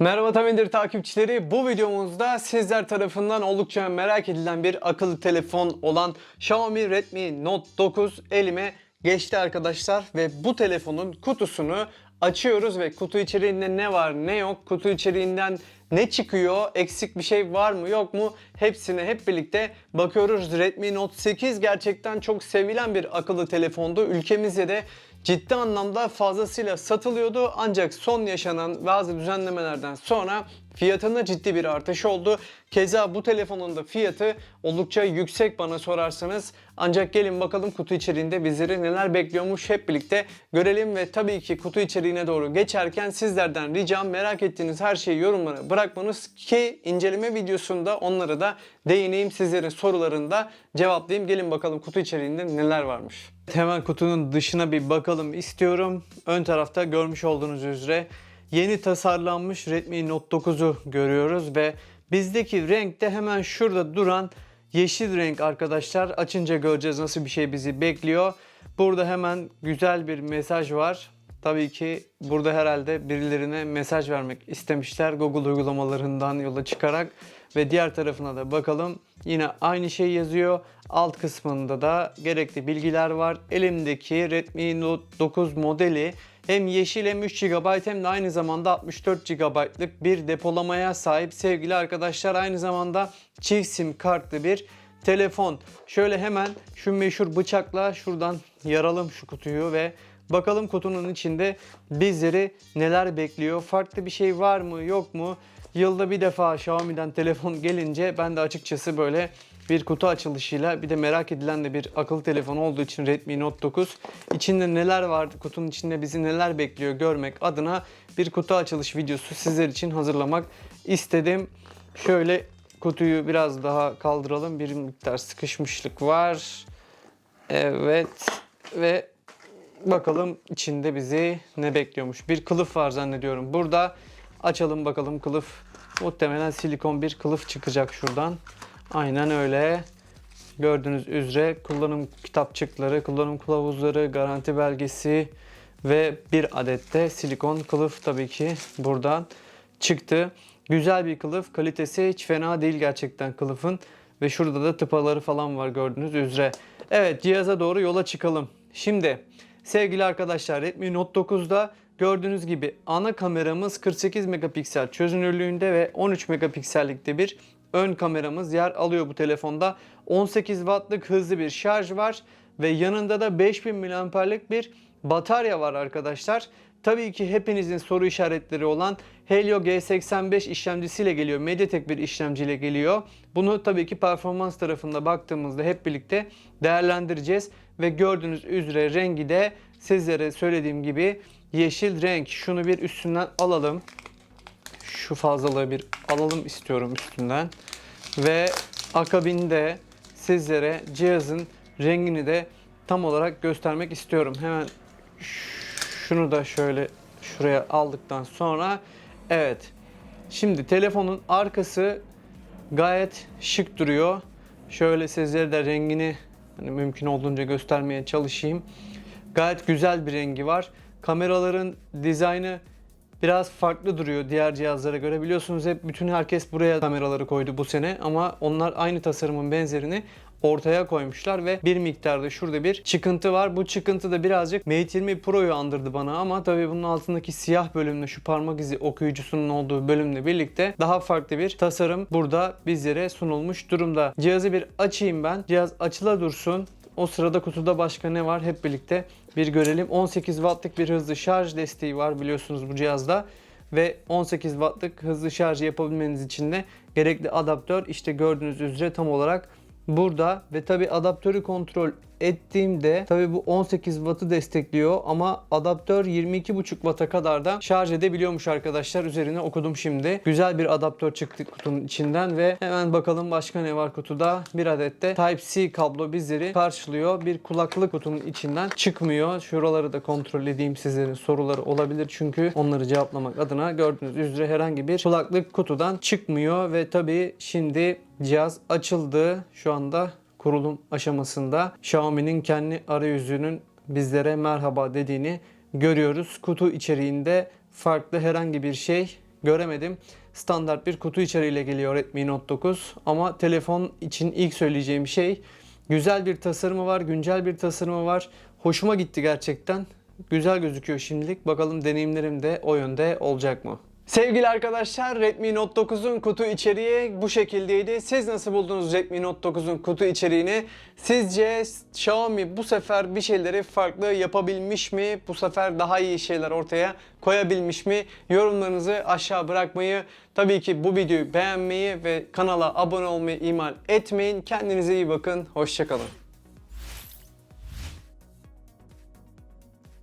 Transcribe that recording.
Merhaba Tamindir takipçileri. Bu videomuzda sizler tarafından oldukça merak edilen bir akıllı telefon olan Xiaomi Redmi Note 9 elime geçti arkadaşlar ve bu telefonun kutusunu açıyoruz ve kutu içeriğinde ne var ne yok, kutu içeriğinden ne çıkıyor, eksik bir şey var mı yok mu hepsine hep birlikte bakıyoruz. Redmi Note 8 gerçekten çok sevilen bir akıllı telefondu. Ülkemizde de ciddi anlamda fazlasıyla satılıyordu ancak son yaşanan bazı düzenlemelerden sonra fiyatında ciddi bir artış oldu. Keza bu telefonun da fiyatı oldukça yüksek bana sorarsanız. Ancak gelin bakalım kutu içeriğinde bizleri neler bekliyormuş hep birlikte görelim ve tabii ki kutu içeriğine doğru geçerken sizlerden ricam merak ettiğiniz her şeyi yorumlara bırakmanız ki inceleme videosunda onları da değineyim sizlerin sorularında cevaplayayım. Gelin bakalım kutu içeriğinde neler varmış. Hemen kutunun dışına bir bakalım istiyorum. Ön tarafta görmüş olduğunuz üzere yeni tasarlanmış Redmi Note 9'u görüyoruz ve bizdeki renk de hemen şurada duran yeşil renk arkadaşlar. Açınca göreceğiz nasıl bir şey bizi bekliyor. Burada hemen güzel bir mesaj var. Tabii ki burada herhalde birilerine mesaj vermek istemişler Google uygulamalarından yola çıkarak ve diğer tarafına da bakalım. Yine aynı şey yazıyor. Alt kısmında da gerekli bilgiler var. Elimdeki Redmi Note 9 modeli hem yeşil hem 3 GB hem de aynı zamanda 64 GB'lık bir depolamaya sahip sevgili arkadaşlar. Aynı zamanda çift sim kartlı bir telefon. Şöyle hemen şu meşhur bıçakla şuradan yaralım şu kutuyu ve bakalım kutunun içinde bizleri neler bekliyor. Farklı bir şey var mı yok mu? Yılda bir defa Xiaomi'den telefon gelince ben de açıkçası böyle bir kutu açılışıyla bir de merak edilen de bir akıllı telefon olduğu için Redmi Note 9 içinde neler vardı kutunun içinde bizi neler bekliyor görmek adına bir kutu açılış videosu sizler için hazırlamak istedim. Şöyle kutuyu biraz daha kaldıralım bir miktar sıkışmışlık var. Evet ve bakalım içinde bizi ne bekliyormuş. Bir kılıf var zannediyorum. Burada açalım bakalım kılıf. Muhtemelen silikon bir kılıf çıkacak şuradan. Aynen öyle. Gördüğünüz üzere kullanım kitapçıkları, kullanım kılavuzları, garanti belgesi ve bir adet de silikon kılıf tabii ki buradan çıktı. Güzel bir kılıf. Kalitesi hiç fena değil gerçekten kılıfın. Ve şurada da tıpaları falan var gördüğünüz üzere. Evet cihaza doğru yola çıkalım. Şimdi sevgili arkadaşlar Redmi Note 9'da gördüğünüz gibi ana kameramız 48 megapiksel çözünürlüğünde ve 13 megapiksellikte bir ön kameramız yer alıyor bu telefonda. 18 wattlık hızlı bir şarj var ve yanında da 5000 mAh'lik bir batarya var arkadaşlar. Tabii ki hepinizin soru işaretleri olan Helio G85 işlemcisiyle geliyor. Mediatek bir işlemciyle geliyor. Bunu tabii ki performans tarafında baktığımızda hep birlikte değerlendireceğiz. Ve gördüğünüz üzere rengi de sizlere söylediğim gibi yeşil renk. Şunu bir üstünden alalım. Şu fazlalığı bir alalım istiyorum üstünden. Ve akabinde sizlere cihazın rengini de tam olarak göstermek istiyorum. Hemen şunu da şöyle şuraya aldıktan sonra evet. Şimdi telefonun arkası gayet şık duruyor. Şöyle sizlere de rengini hani mümkün olduğunca göstermeye çalışayım. Gayet güzel bir rengi var. Kameraların dizaynı biraz farklı duruyor diğer cihazlara göre. Biliyorsunuz hep bütün herkes buraya kameraları koydu bu sene ama onlar aynı tasarımın benzerini ortaya koymuşlar ve bir miktarda şurada bir çıkıntı var. Bu çıkıntı da birazcık Mate 20 Pro'yu andırdı bana ama tabii bunun altındaki siyah bölümle şu parmak izi okuyucusunun olduğu bölümle birlikte daha farklı bir tasarım burada bizlere sunulmuş durumda. Cihazı bir açayım ben. Cihaz açıla dursun. O sırada kutuda başka ne var hep birlikte bir görelim. 18 wattlık bir hızlı şarj desteği var biliyorsunuz bu cihazda. Ve 18 wattlık hızlı şarj yapabilmeniz için de gerekli adaptör işte gördüğünüz üzere tam olarak burada ve tabi adaptörü kontrol ettiğimde tabi bu 18 wattı destekliyor ama adaptör 22.5 watt'a kadar da şarj edebiliyormuş arkadaşlar. Üzerine okudum şimdi. Güzel bir adaptör çıktı kutunun içinden ve hemen bakalım başka ne var kutuda. Bir adet de Type-C kablo bizleri karşılıyor. Bir kulaklık kutunun içinden çıkmıyor. Şuraları da kontrol edeyim sizlerin soruları olabilir çünkü onları cevaplamak adına gördüğünüz üzere herhangi bir kulaklık kutudan çıkmıyor ve tabi şimdi cihaz açıldı. Şu anda kurulum aşamasında Xiaomi'nin kendi arayüzünün bizlere merhaba dediğini görüyoruz. Kutu içeriğinde farklı herhangi bir şey göremedim. Standart bir kutu içeriğiyle geliyor Redmi Note 9 ama telefon için ilk söyleyeceğim şey güzel bir tasarımı var, güncel bir tasarımı var. Hoşuma gitti gerçekten. Güzel gözüküyor şimdilik. Bakalım deneyimlerim de o yönde olacak mı? Sevgili arkadaşlar Redmi Note 9'un kutu içeriği bu şekildeydi. Siz nasıl buldunuz Redmi Note 9'un kutu içeriğini? Sizce Xiaomi bu sefer bir şeyleri farklı yapabilmiş mi? Bu sefer daha iyi şeyler ortaya koyabilmiş mi? Yorumlarınızı aşağı bırakmayı, tabii ki bu videoyu beğenmeyi ve kanala abone olmayı ihmal etmeyin. Kendinize iyi bakın. Hoşçakalın.